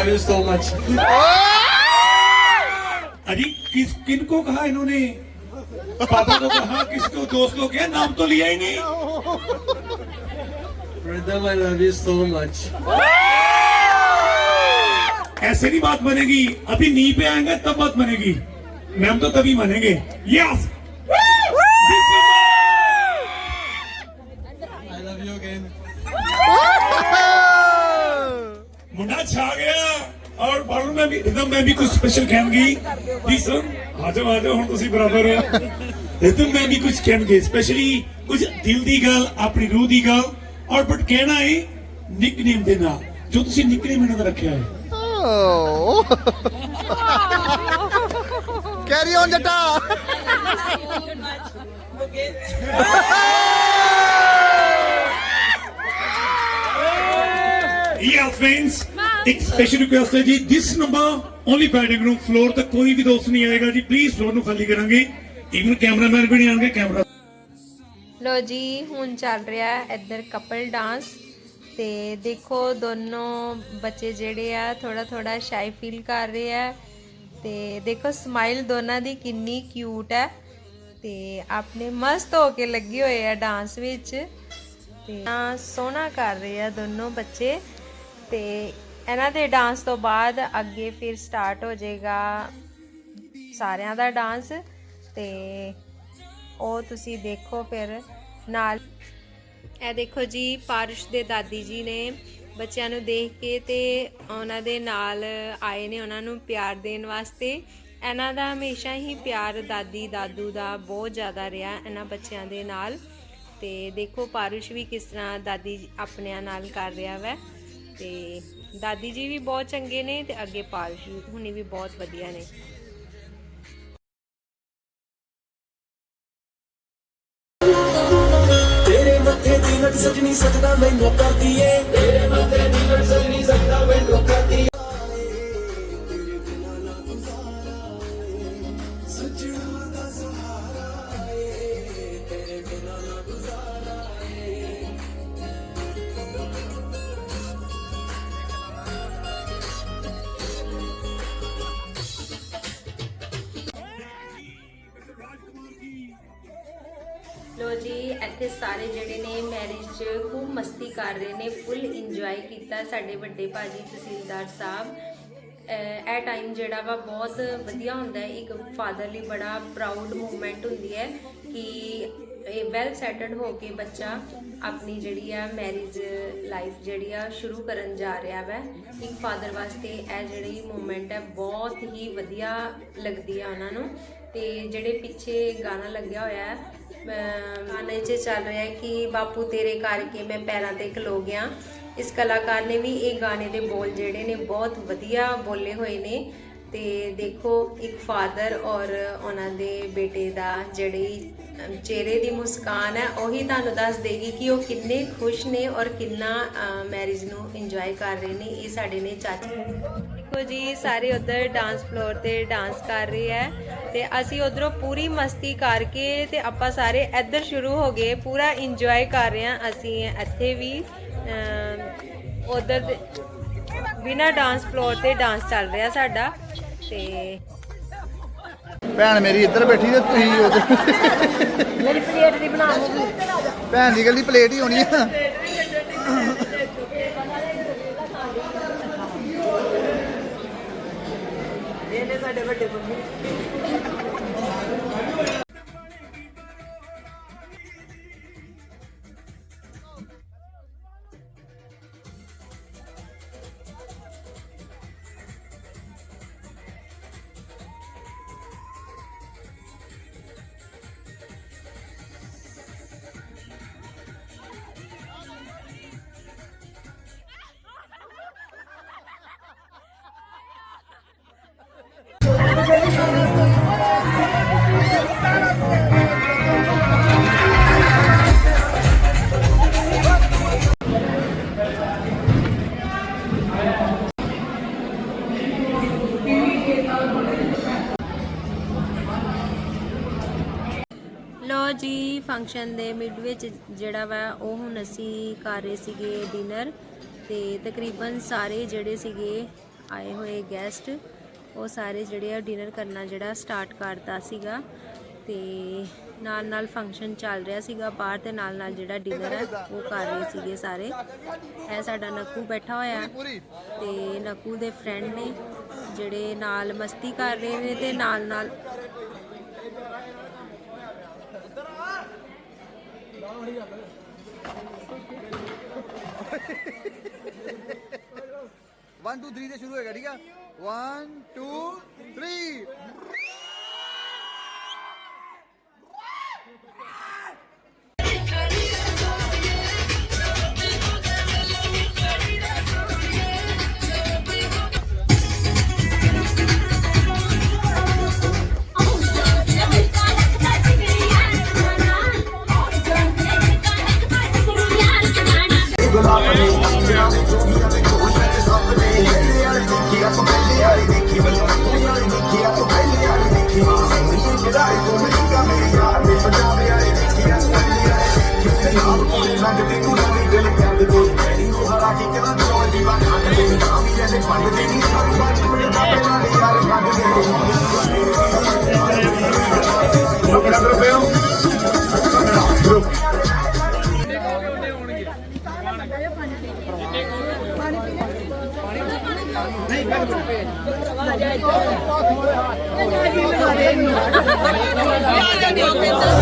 love you so much. अजी किस किन को कहा इन्होंने? पापा को कहा किसको? दोस्त को क्या नाम तो लिया ही नहीं। Rhythm, I love you so much. ऐसे नहीं बात बनेगी। अभी नी पे आएँगे तब बात बनेगी। मैम तो तभी बनेंगे यस ਵੀ ਇਹਦਾ ਮੈਂ ਵੀ ਕੁਝ ਸਪੈਸ਼ਲ ਕਹਿਣਗੀ। ਜੀ ਸਰ ਆਜੋ ਆਜੋ ਹੁਣ ਤੁਸੀਂ ਬਰਾਬਰ ਹੋ। ਇਹਦਾ ਮੈਂ ਵੀ ਕੁਝ ਕਹਿਣਗੇ ਸਪੈਸ਼ਲੀ ਕੁਝ ਦਿਲ ਦੀ ਗੱਲ ਆਪਣੀ ਰੂਹ ਦੀ ਗੱਲ। ਔਰ ਬਟ ਕਹਿਣਾ ਹੈ ਨਿਕਨੇਮ ਦੇ ਨਾਲ ਜੋ ਤੁਸੀਂ ਨਿਕਨੇਮ ਇਹਨਾਂ ਦਾ ਰੱਖਿਆ ਹੈ ਕੈਰੀ ਔਨ ਜਟਾ! ਯਾ ਫਰੈਂਡਸ ਇੱਕ ਸਪੈਸ਼ਲ ਰਿਕੁਐਸਟ ਹੈ ਜੀ ਦਿਸ ਨੰਬਰ ਓਨਲੀ ਪੈਡਿੰਗ ਨੂੰ ਫਲੋਰ ਤੇ ਕੋਈ ਵੀ ਦੋਸਤ ਨਹੀਂ ਆਏਗਾ ਜੀ ਪਲੀਜ਼ ਫਲੋਰ ਨੂੰ ਖਾਲੀ ਕਰਾਂਗੇ। ਇਵਨ ਕੈਮਰਾਮੈਨ ਵੀ ਨਹੀਂ ਆਣਗੇ ਕੈਮਰਾ ਲੋ ਜੀ, ਹੁਣ ਚੱਲ ਰਿਹਾ ਇੱਧਰ ਕਪਲ ਡਾਂਸ ਤੇ ਦੇਖੋ ਦੋਨੋਂ ਬੱਚੇ ਜਿਹੜੇ ਆ ਥੋੜਾ ਥੋੜਾ ਸ਼ਾਈ ਫੀਲ ਕਰ ਰਹੇ ਆ। ਤੇ ਦੇਖੋ ਸਮਾਈਲ ਦੋਨਾਂ ਦੀ ਕਿੰਨੀ ਕਿਊਟ ਹੈ। ਤੇ ਆਪਣੇ ਮਸਤ ਹੋ ਕੇ ਲੱਗੇ ਹੋਏ ਆ ਡਾਂਸ ਵਿੱਚ। ਤੇ ਸੋਹਣਾ ਕਰ ਰਹੇ ਆ ਦੋਨੋਂ ਬੱਚੇ। ਤੇ ਇਹਨਾਂ ਦੇ ਡਾਂਸ ਤੋਂ ਬਾਅਦ ਅੱਗੇ ਫਿਰ ਸਟਾਰਟ ਹੋ ਜਾਏਗਾ ਸਾਰਿਆਂ ਦਾ ਡਾਂਸ ਤੇ ਉਹ ਤੁਸੀਂ ਦੇਖੋ ਫਿਰ ਨਾਲ ਇਹ ਦੇਖੋ ਜੀ, ਪਾਰਸ਼ ਦੇ ਦਾਦੀ ਜੀ ਨੇ ਬੱਚਿਆਂ ਨੂੰ ਦੇਖ ਕੇ ਤੇ ਉਹਨਾਂ ਦੇ ਨਾਲ ਆਏ ਨੇ ਉਹਨਾਂ ਨੂੰ ਪਿਆਰ ਦੇਣ ਵਾਸਤੇ। ਇਹਨਾਂ ਦਾ ਹਮੇਸ਼ਾ ਹੀ ਪਿਆਰ ਦਾਦੀ ਦਾਦੂ ਦਾ ਬਹੁਤ ਜ਼ਿਆਦਾ ਰਿਹਾ ਇਹਨਾਂ ਬੱਚਿਆਂ ਦੇ ਨਾਲ। ਤੇ ਦੇਖੋ ਪਾਰਸ਼ ਵੀ ਕਿਸ ਤਰ੍ਹਾਂ ਦਾਦੀ ਆਪਣਿਆਂ ਨਾਲ ਕਰ ਰਿਹਾ ਵੈ। ਤੇ ਦਾਦੀ ਜੀ ਵੀ ਬਹੁਤ ਚੰਗੇ ਨੇ ਤੇ ਅੱਗੇ ਪਾਰੁਸ਼ ਹੁਣੀ ਵੀ ਬਹੁਤ ਵਧੀਆ ਨੇ। ਤੇਰੇ ਮੱਥੇ ਦੀ ਨਟ ਸਜਣੀ ਸਜਦਾ ਮੈਨੂੰ ਕਰਦੀ ਏ। ਤੇਰੇ ਮੱਥੇ ਲੋ ਜੀ, ਇੱਥੇ ਸਾਰੇ ਜਿਹੜੇ ਨੇ ਮੈਰਿਜ 'ਚ ਖੂਬ ਮਸਤੀ ਕਰ ਰਹੇ ਨੇ ਫੁੱਲ ਇੰਜੋਏ ਕੀਤਾ ਸਾਡੇ ਵੱਡੇ ਭਾਜੀ ਤਹਿਸੀਲਦਾਰ ਸਾਹਿਬ। ਇਹ ਟਾਈਮ ਜਿਹੜਾ ਵਾ ਬਹੁਤ ਵਧੀਆ ਹੁੰਦਾ ਹੈ, ਇੱਕ ਫਾਦਰ ਲਈ ਬੜਾ ਪ੍ਰਾਊਡ ਮੂਮੈਂਟ ਹੁੰਦੀ ਹੈ ਕਿ ਇਹ ਵੈਲ ਸੈਟਲਡ ਹੋ ਕੇ ਬੱਚਾ ਆਪਣੀ ਜਿਹੜੀ ਆ ਮੈਰਿਜ ਲਾਈਫ ਜਿਹੜੀ ਆ ਸ਼ੁਰੂ ਕਰਨ ਜਾ ਰਿਹਾ ਵੈ। ਇੱਕ ਫਾਦਰ ਵਾਸਤੇ ਇਹ ਜਿਹੜੀ ਮੂਮੈਂਟ ਹੈ, ਬਹੁਤ ਹੀ ਵਧੀਆ ਲੱਗਦੀ ਆ ਉਹਨਾਂ ਨੂੰ। ਤੇ ਜਿਹੜੇ ਪਿੱਛੇ ਗਾਣਾ ਲੱਗਿਆ ਹੋਇਆ ਹੈ, ਅਮ, ਗਾਣੇ 'ਚ ਚੱਲ ਰਿਹਾ ਹੈ ਕਿ ਬਾਪੂ ਤੇਰੇ ਕਰਕੇ ਮੈਂ ਪੈਰਾਂ ਤੇ ਖਲੋ ਗਿਆ ਇਸ ਕਲਾਕਾਰ ਨੇ ਵੀ ਇਹ ਗਾਣੇ ਦੇ ਬੋਲ ਜਿਹੜੇ ਨੇ ਬਹੁਤ ਵਧੀਆ ਬੋਲੇ ਹੋਏ ਨੇ। ਤੇ ਦੇਖੋ, ਇੱਕ ਫਾਦਰ ਔਰ ਉਹਨਾਂ ਦੇ ਬੇਟੇ ਦਾ ਜਿਹੜੀ ਚਿਹਰੇ ਦੀ ਮੁਸਕਾਨ ਹੈ, ਉਹੀ ਤੁਹਾਨੂੰ ਦੱਸ ਦੇਗੀ ਕਿ ਉਹ ਕਿੰਨੇ ਖੁਸ਼ ਨੇ ਔਰ ਕਿੰਨਾ ਮੈਰਿਜ ਨੂੰ ਇੰਜੋਏ ਕਰ ਰਹੇ ਨੇ, ਇਹ ਸਾਡੇ ਨੇ ਚਾਚੀ। ਦੇਖੋ ਜੀ, ਸਾਰੇ ਉਧਰ ਡਾਂਸ ਫਲੋਰ ਤੇ ਡਾਂਸ ਕਰ ਰਹੇ ਹੈ। ਤੇ ਅਸੀਂ ਉਧਰੋਂ ਪੂਰੀ ਮਸਤੀ ਕਰਕੇ ਤੇ ਆਪਾਂ ਸਾਰੇ ਇੱਧਰ ਸ਼ੁਰੂ ਹੋ ਗਏ ਪੂਰਾ ਇੰਜੋਏ ਕਰ ਰਹੇ ਹਾਂ ਅਸੀਂ ਇੱਥੇ ਵੀ। ਉਧਰ ਬਿਨਾ ਡਾਂਸ ਫਲੋਰ ਤੇ ਡਾਂਸ ਚੱਲ ਰਿਹਾ ਸਾਡਾ ਤੇ ਭੈਣ ਮੇਰੀ ਇੱਧਰ ਬੈਠੀ ਤੇ ਤੁਸੀਂ ਉਧਰ ਮੇਰੀ ਪਲੇਟ ਦੀ ਬਣਾ ਭੈਣ ਦੀ ਗੱਲੀ ਪਲੇਟ ਹੀ ਹੋਣੀ ਆ। டெபட் டெபட் ਲੋ ਜੀ ਫੰਕਸ਼ਨ ਦੇ ਮਿਡ ਵਿੱਚ ਜਿਹੜਾ ਵਾ, ਉਹ ਹੁਣ ਅਸੀਂ ਕਰ ਰਹੇ ਸੀਗੇ ਡਿਨਰ ਤੇ ਤਕਰੀਬਨ ਸਾਰੇ ਜਿਹੜੇ ਸੀਗੇ, ਆਏ ਹੋਏ ਗੈਸਟ ਉਹ ਸਾਰੇ ਜਿਹੜੇ ਆ ਡਿਨਰ ਕਰਨਾ ਜਿਹੜਾ ਸਟਾਰਟ ਕਰਤਾ ਸੀਗਾ ਤੇ ਨਾਲ ਨਾਲ ਫੰਕਸ਼ਨ ਚੱਲ ਰਿਹਾ ਸੀਗਾ, ਬਾਹਰ ਤੇ ਨਾਲ ਨਾਲ ਜਿਹੜਾ ਡਿਨਰ ਹੈ, ਉਹ ਕਰ ਰਹੇ ਸੀਗੇ ਸਾਰੇ। ਇਹ ਸਾਡਾ ਨੱਕੂ ਬੈਠਾ ਹੋਇਆ ਪੂਰੀ ਤੇ ਨਕੂ ਦੇ ਫਰੈਂਡ ਨੇ ਜਿਹੜੇ ਨਾਲ ਮਸਤੀ ਕਰ ਰਹੇ ਨੇ ਤੇ ਨਾਲ ਨਾਲ ਉਹੀ ਗੱਲ ਹੈ वन टू थ्री से शुरू होगा ठीक है वन टू थ्री ਵਨ 2 3 ਤੇ ਸ਼ੁਰੂ ਹੋਏਗਾ ਠੀਕ ਆ 1 2 3 ਆ